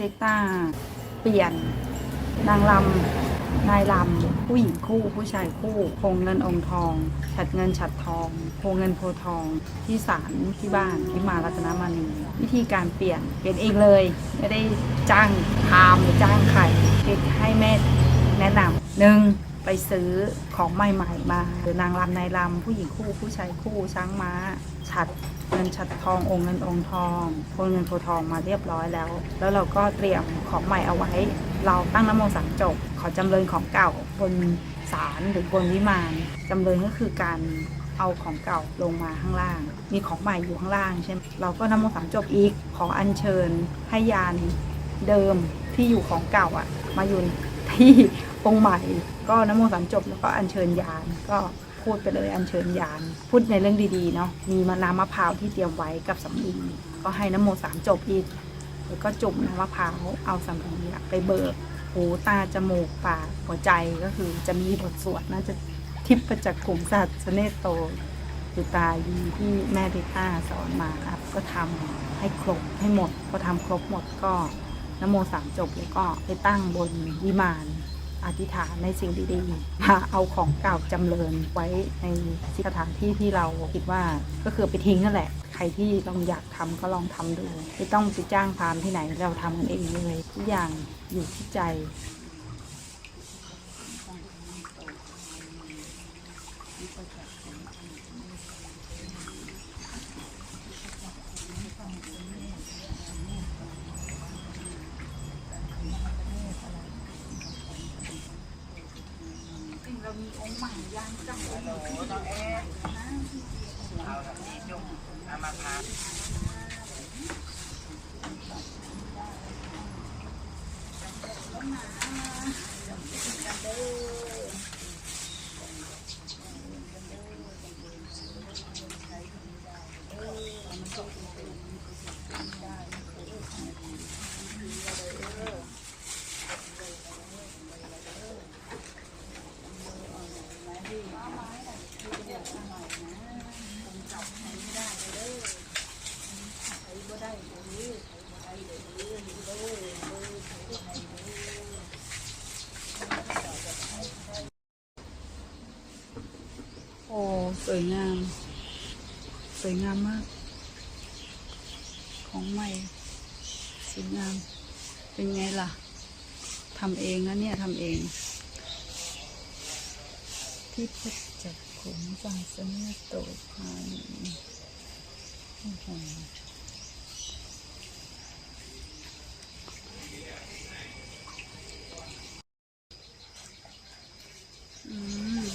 เพกตาเปลี่ยน นางลำนายลำผู้หญิงคู่ผู้ชายคู่โพงเงินองทอง ฉัดเงินฉัดทองโพงเงินโพทองที่ศาลที่บ้านที่มารัตนมานีวิธีการเปลี่ยนเปลี่ยนเองเลย ไม่ได้จ้างพามหรือจ้างใครเพกให้แม่แนะนำหนึ่งไปซื้อของใหม่ๆมาหรือนางรำนายรำผู้หญิงคู่ผู้ชายคู่ช้างม้า ฉัด เงินฉัดทององค์เงินองค์ทองโพนเงินโพทองมาเรียบร้อยแล้ว แล้วเราก็เตรียมของใหม่เอาไว้ เราตั้งน้ำมนต์สามจบ ขอจำเริญของเก่าบนศาลหรือบนวิมานจำเริญก็คือการเอาของเก่าลงมาข้างล่าง มีของใหม่อยู่ข้างล่างใช่ไหมเราก็น้ำมนต์สามจบอีกขออัญเชิญให้ยานเดิมที่อยู่ของเก่าอะ มาอยู่ที่องค์ใหม่ ก็น้ำมนต์สามจบแล้วก็อัญเชิญยานก็ พูดไปเลยอัญเชิญยานพูดในเรื่องดีๆเนาะมีมะน้ำมะพร้าวที่เตรียมไว้กับสำลีก็ให้น้ำโมสามจบอีกแล้วก็จุ่มน้ำมะพร้าวเอาสำลีไปเบิกหูตาจมูกปากหัวใจก็คือจะมีบทสวดน่าจะทิพย์จากกลุ่มสัตว์สเนตโตตุตายีที่แม่พิต้าสอนมาครับ ก็ทำให้ครบให้หมดพอทำครบหมดก็นโมสามจบแล้วก็ไปตั้งบนวิมาน อธิษฐานในสิ่งดีๆมาเอาของเก่าจำเริญไว้ในสถานที่ที่เราคิดว่าก็คือไปทิ้งนั่นแหละ ใครที่ลองอยากทำก็ลองทำดู ไม่ต้องไปจ้างพามที่ไหนเราทำกันเองเลยทุกอย่างอยู่ที่ใจเรา มีองค์ใหม่ย่างจังโอ้ สวยงาม สวยงามมาก ของใหม่ สวยงาม เป็นไงล่ะทำเองนะเนี่ยทำเอง ที่พักจากขุมจังสนโตพานโอ้โหอืม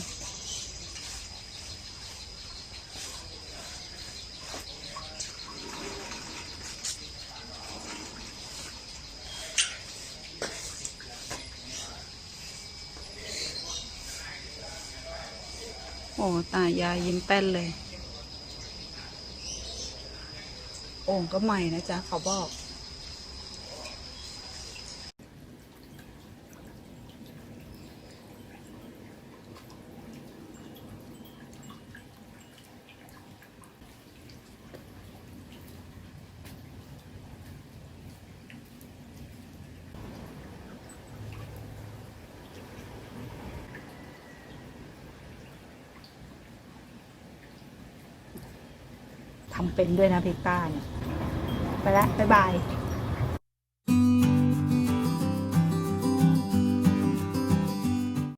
โอ้ตายายยิ้มแป้นเลย โอ่งก็ใหม่นะจ๊ะเขาบอก เป็นด้วยนะพิกต้าเนี่ย ไปละบ๊ายบาย